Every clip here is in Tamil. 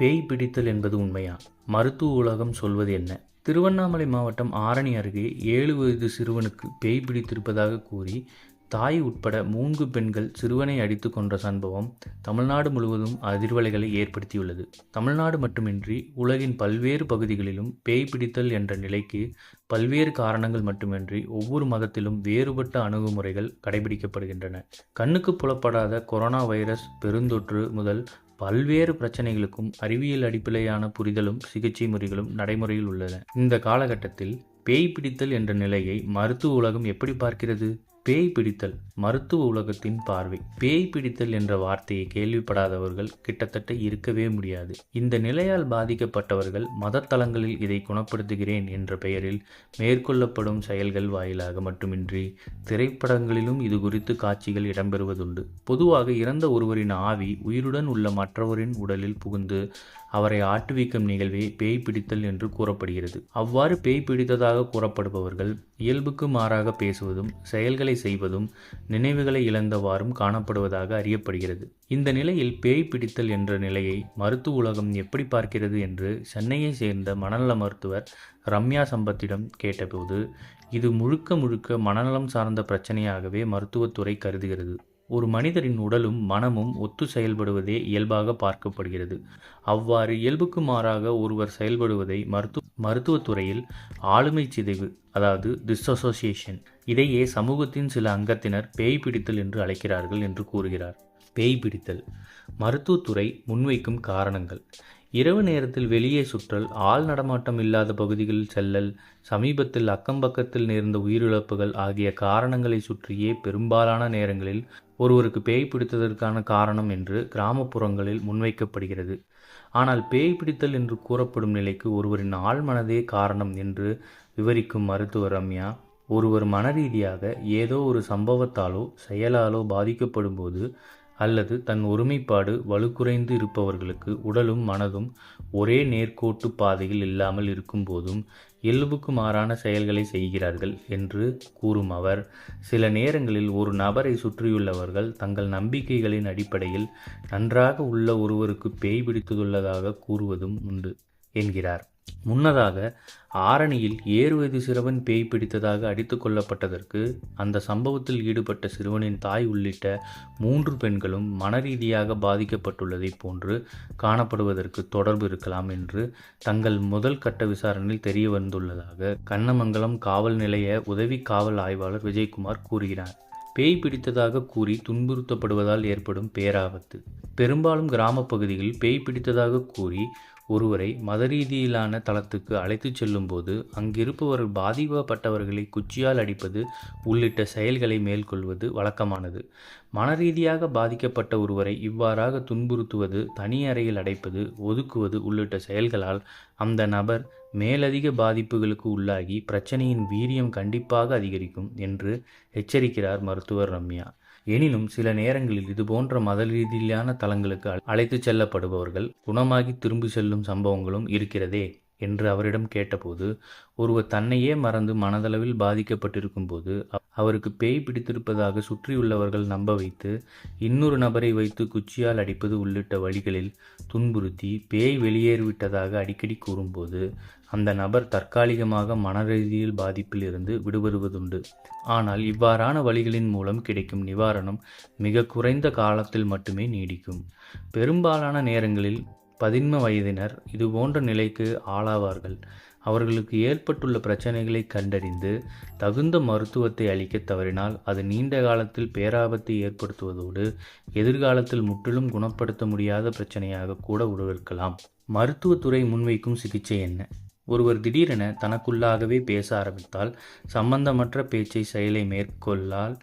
பேய் பிடித்தல் என்பது உண்மையா? மருத்துவ உலகம் சொல்வது என்ன? திருவண்ணாமலை மாவட்டம் ஆரணி அருகே ஏழு வயது சிறுவனுக்கு பேய் பிடித்திருப்பதாக கூறி தாய் உட்பட மூன்று பெண்கள் சிறுவனை அடித்து கொன்ற சம்பவம் தமிழ்நாடு முழுவதும் அதிர்வலைகளை ஏற்படுத்தியுள்ளது. தமிழ்நாடு மட்டுமின்றி உலகின் பல்வேறு பகுதிகளிலும் பேய் பிடித்தல் என்ற நிலைக்கு பல்வேறு காரணங்கள் மட்டுமின்றி ஒவ்வொரு மதத்திலும் வேறுபட்ட அணுகுமுறைகள் கடைபிடிக்கப்படுகின்றன. கண்ணுக்கு புலப்படாத கொரோனா வைரஸ் பெருந்தொற்று முதல் பல்வேறு பிரச்சனைகளுக்கும் அறிவியல் அடிப்படையான புரிதலும் சிகிச்சை முறைகளும் நடைமுறையில் உள்ளன. இந்த காலகட்டத்தில் பேய் பிடித்தல் என்ற நிலையை மருத்துவ உலகம் எப்படி பார்க்கிறது? பேய் பிடித்தல் மருத்துவ உலகத்தின் பார்வை. பேய் பிடித்தல் என்ற வார்த்தையை கேள்விப்படாதவர்கள் கிட்டத்தட்ட இருக்கவே முடியாது. இந்த நிலையால் பாதிக்கப்பட்டவர்கள் மதத்தலங்களில் இதை குணப்படுத்துகிறேன் என்ற பெயரில் மேற்கொள்ளப்படும் செயல்கள் வாயிலாக மட்டுமின்றி திரைப்படங்களிலும் இது குறித்து காட்சிகள் இடம்பெறுவதுண்டு. பொதுவாக இறந்த ஒருவரின் ஆவி உயிருடன் உள்ள மற்றவரின் உடலில் புகுந்து அவரை ஆட்டுவிக்கும் நிகழ்வே பேய் பிடித்தல் என்று கூறப்படுகிறது. அவ்வாறு பேய் பிடித்ததாக கூறப்படுபவர்கள் இயல்புக்கு மாறாக பேசுவதும் செயல்களை செய்வதும் நினைவுகளை இழந்தவாறும் காணப்படுவதாக அறியப்படுகிறது. இந்த நிலையில் பேய் பிடித்தல் என்ற நிலையை மருத்துவ உலகம் எப்படி பார்க்கிறது என்று சென்னையை சேர்ந்த மனநல மருத்துவர் ரம்யா சம்பத்திடம் கேட்டபோது இது முழுக்க முழுக்க மனநலம் சார்ந்த பிரச்சனையாகவே மருத்துவத்துறை கருதுகிறது. ஒரு மனிதரின் உடலும் மனமும் ஒத்து செயல்படுவதே இயல்பாக பார்க்கப்படுகிறது. அவ்வாறு இயல்புக்கு மாறாக ஒருவர் செயல்படுவதை மருத்துவ மருத்துவத்துறையில் ஆளுமை சிதைவு அதாவது டிஸ்அசோசியேஷன் இதையே சமூகத்தின் சில அங்கத்தினர் பேய் பிடித்தல் என்று அழைக்கிறார்கள் என்று கூறுகிறார். பேய் பிடித்தல் மருத்துவத்துறை முன்வைக்கும் காரணங்கள். இரவு நேரத்தில் வெளியே சுற்றல் ஆள் நடமாட்டம் இல்லாத பகுதிகளில் செல்லல் சமீபத்தில் அக்கம்பக்கத்தில் நேர்ந்த உயிரிழப்புகள் ஆகிய காரணங்களை சுற்றியே பெரும்பாலான நேரங்களில் ஒருவருக்கு பேய் பிடித்ததற்கான காரணம் என்று கிராமப்புறங்களில் முன்வைக்கப்படுகிறது. ஆனால் பேய் பிடித்தல் என்று கூறப்படும் நிலைக்கு ஒருவரின் ஆழ்மனதே காரணம் என்று விவரிக்கும் மருத்துவர் ரம்யா ஒருவர் மனரீதியாக ஏதோ ஒரு சம்பவத்தாலோ செயலாலோ பாதிக்கப்படும் போது அல்லது தன் ஒருமைப்பாடு வலுக்குறைந்து இருப்பவர்களுக்கு உடலும் மனதும் ஒரே நேர்கோட்டு பாதையில் இல்லாமல் இருக்கும்போதும் இயல்புக்கு மாறான செயல்களை செய்கிறார்கள் என்று கூறும் அவர். சில நேரங்களில் ஒரு நபரை சுற்றியுள்ளவர்கள் தங்கள் நம்பிக்கைகளின் அடிப்படையில் நன்றாக உள்ள ஒருவருக்கு பேய் பிடித்துள்ளதாக கூறுவதும் உண்டு என்கிறார். முன்னதாக ஆரணியில் ஏறு வயது சிறுவன் பேய் பிடித்ததாக அடித்து கொல்லப்பட்டதற்கு அந்த சம்பவத்தில் ஈடுபட்ட சிறுவனின் தாய் உள்ளிட்ட மூன்று பெண்களும் மனரீதியாக பாதிக்கப்பட்டுள்ளதைப் போன்று காணப்படுவதற்கு தொடர்பு இருக்கலாம் என்று தங்கள் முதல் கட்ட விசாரணையில் தெரிய வந்துள்ளதாக கண்ணமங்கலம் காவல் நிலைய உதவி காவல் ஆய்வாளர் விஜயகுமார் கூறுகிறார். பேய் பிடித்ததாக கூறி துன்புறுத்தப்படுவதால் ஏற்படும் பேராபத்து. பெரும்பாலும் கிராமப் பகுதிகளில் பேய் பிடித்ததாக கூறி ஒருவரை மத ரீதியிலான தளத்துக்கு அழைத்துச் செல்லும்போது அங்கிருப்பவர்கள் பாதிக்கப்பட்டவர்களை குச்சியால் அடிப்பது உள்ளிட்ட செயல்களை மேற்கொள்வது வழக்கமானது. மனரீதியாக பாதிக்கப்பட்ட ஒருவரை இவ்வாறாக துன்புறுத்துவது தனி அறையில் அடைப்பது ஒதுக்குவது உள்ளிட்ட செயல்களால் அந்த நபர் மேலதிக பாதிப்புகளுக்கு உள்ளாகி பிரச்சனையின் வீரியம் கண்டிப்பாக அதிகரிக்கும் என்று எச்சரிக்கிறார் மருத்துவர் ரம்யா. எனினும் சில நேரங்களில் இதுபோன்ற மத ரீதியிலான தலங்களுக்கு அழைத்துச் செல்லப்படுபவர்கள் குணமாகி திரும்பி செல்லும் சம்பவங்களும் இருக்கிறதே. என்று அவரிடம் கேட்டபோது ஒருவர் தன்னையே மறந்து மனதளவில் பாதிக்கப்பட்டிருக்கும் போது அவருக்கு பேய் பிடித்திருப்பதாக சுற்றியுள்ளவர்கள் நம்ப வைத்து இன்னொரு நபரை வைத்து குச்சியால் அடிப்பது உள்ளிட்ட வழிகளில் துன்புறுத்தி பேய் வெளியேறிவிட்டதாக அடிக்கடி கூறும்போது அந்த நபர் தற்காலிகமாக மனரீதியில் பாதிப்பில் இருந்து விடுபடுவதுண்டு. ஆனால் இவ்வாறான வழிகளின் மூலம் கிடைக்கும் நிவாரணம் மிக குறைந்த காலத்தில் மட்டுமே நீடிக்கும். பெரும்பாலான நேரங்களில் பதின்ம வயதினர் இதுபோன்ற நிலைக்கு ஆளாவார்கள். அவர்களுக்கு ஏற்பட்டுள்ள பிரச்சனைகளை கண்டறிந்து தகுந்த மருத்துவத்தை அளிக்க தவறினால் அது நீண்ட காலத்தில் பேராபத்தை ஏற்படுத்துவதோடு எதிர்காலத்தில் முற்றிலும் குணப்படுத்த முடியாத பிரச்சனையாக கூட உருவெடுக்கலாம். மருத்துவத்துறை முன்வைக்கும் சிகிச்சை என்ன? ஒருவர் திடீரென தனக்குள்ளாகவே பேச ஆரம்பித்தால் சம்பந்தமற்ற பேச்சை செயலை மேற்கொள்ளால்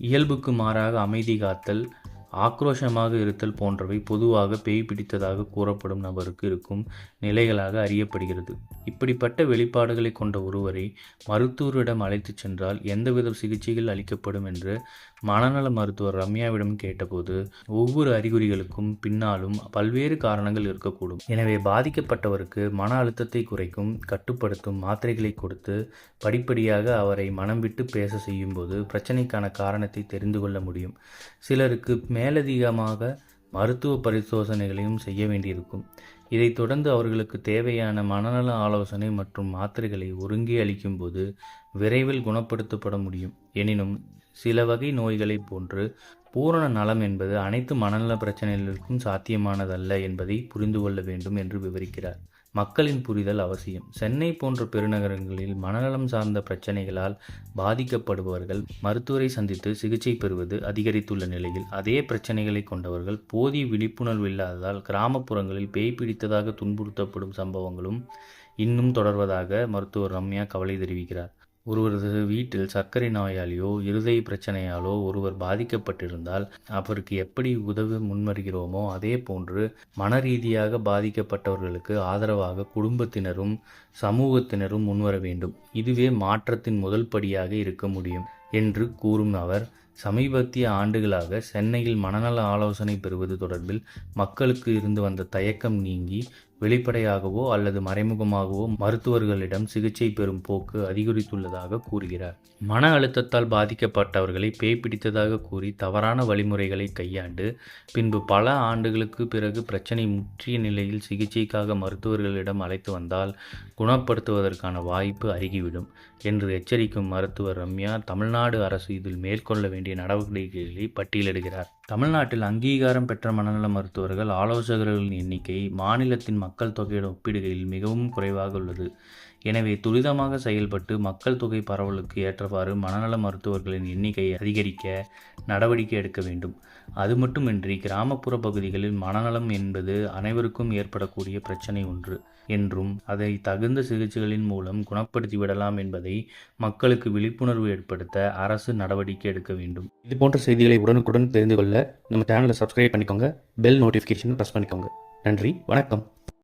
இயல்புக்கு மாறாக அமைதி காத்தல் ஆக்ரோஷமாக இருத்தல் போன்றவை பொதுவாக பேய் பிடித்ததாக கூறப்படும் நபருக்கு இருக்கும் நிலைகளாக அறியப்படுகிறது. இப்படிப்பட்ட வெளிப்பாடுகளை கொண்ட ஒருவரை மருத்துவரிடம் அழைத்துச் சென்றால் எந்தவித சிகிச்சைகள் அளிக்கப்படும் என்று மனநல மருத்துவர் ரம்யாவிடம் கேட்டபோது ஒவ்வொரு அறிகுறிகளுக்கும் பின்னாலும் பல்வேறு காரணங்கள் இருக்கக்கூடும். எனவே பாதிக்கப்பட்டவருக்கு மன அழுத்தத்தை குறைக்கும் கட்டுப்படுத்தும் மாத்திரைகளை கொடுத்து படிப்படியாக அவரை மனம் விட்டு பேச செய்யும்போது பிரச்சனைக்கான காரணத்தை தெரிந்து கொள்ள முடியும். சிலருக்கு மேலதிகமாக மருத்துவ பரிசோதனைகளையும் செய்ய வேண்டியிருக்கும். இதைத் தொடர்ந்து அவர்களுக்கு தேவையான மனநல ஆலோசனை மற்றும் மாத்திரைகளை ஒருங்கே அளிக்கும்போது விரைவில் குணப்படுத்தப்பட முடியும். எனினும் சில வகை நோய்களைப் போன்று பூரண நலம் என்பது அனைத்து மனநல பிரச்சனைகளுக்கும் சாத்தியமானதல்ல என்பதை புரிந்து கொள்ள வேண்டும் என்று விவரிக்கிறார். மக்களின் புரிதல் அவசியம். சென்னை போன்ற பெருநகரங்களில் மனநலம் சார்ந்த பிரச்சனைகளால் பாதிக்கப்படுபவர்கள் மருத்துவரை சந்தித்து சிகிச்சை பெறுவது அதிகரித்துள்ள நிலையில் அதே பிரச்சனைகளை கொண்டவர்கள் போதிய விழிப்புணர்வு இல்லாததால் கிராமப்புறங்களில் பேய் பிடித்ததாக துன்புறுத்தப்படும் சம்பவங்களும் இன்னும் தொடர்வதாக மருத்துவர் ரம்யா கவலை தெரிவிக்கிறார். ஒருவரது வீட்டில் சர்க்கரை நோயாளியோ இருதய பிரச்சனையாலோ ஒருவர் பாதிக்கப்பட்டிருந்தால் அவருக்கு எப்படி உதவ முன்வருகிறோமோ அதே போன்று மன ரீதியாக பாதிக்கப்பட்டவர்களுக்கு ஆதரவாக குடும்பத்தினரும் சமூகத்தினரும் முன்வர வேண்டும். இதுவே மாற்றத்தின் முதல் படியாக இருக்க முடியும் என்று கூறும் அவர் சமீபத்திய ஆண்டுகளாக சென்னையில் மனநல ஆலோசனை பெறுவது தொடர்பில் மக்களுக்கு இருந்து வந்த தயக்கம் நீங்கி வெளிப்படையாகவோ அல்லது மறைமுகமாகவோ மருத்துவர்களிடம் சிகிச்சை பெறும் போக்கு அதிகரித்துள்ளதாக கூறுகிறார். மன அழுத்தத்தால் பாதிக்கப்பட்டவர்களை பேய் பிடித்ததாக கூறி தவறான வழிமுறைகளை கையாண்டு பின்பு பல ஆண்டுகளுக்கு பிறகு பிரச்சனை முற்றிய நிலையில் சிகிச்சைக்காக மருத்துவர்களிடம் அழைத்து வந்தால் குணப்படுத்துவதற்கான வாய்ப்பு அருகிவிடும் என்று எச்சரிக்கும் மருத்துவர் ரம்யா தமிழ்நாடு அரசு இதில் மேற்கொள்ள வேண்டிய நடவடிக்கைகளை பட்டியலிடுகிறார். தமிழ்நாட்டில் அங்கீகாரம் பெற்ற மனநல மருத்துவர்கள் ஆலோசகர்களின் எண்ணிக்கை மாநிலத்தின் மக்கள் தொகையுடன் ஒப்பிடுகையில் மிகவும் குறைவாக உள்ளது. எனவே துரிதமாக செயல்பட்டு மக்கள் தொகை பரவலுக்கு ஏற்றவாறு மனநல மருத்துவர்களின் எண்ணிக்கையை அதிகரிக்க நடவடிக்கை எடுக்க வேண்டும். அது மட்டுமின்றி கிராமப்புற பகுதிகளில் மனநலம் என்பது அனைவருக்கும் ஏற்படக்கூடிய பிரச்சனை ஒன்று. என்றும் அதை தகுந்த சிகிச்சைகளின் மூலம் குணப்படுத்திவிடலாம் என்பதை மக்களுக்கு விழிப்புணர்வு ஏற்படுத்த அரசு நடவடிக்கை எடுக்க வேண்டும். இது போன்ற செய்திகளை உடனுக்குடன் தெரிந்து கொள்ள நம்ம சேனலை சப்ஸ்கிரைப் பண்ணிக்கோங்க. பெல் நோட்டிஃபிகேஷன் ப்ரெஸ் பண்ணிக்கோங்க. நன்றி. வணக்கம்.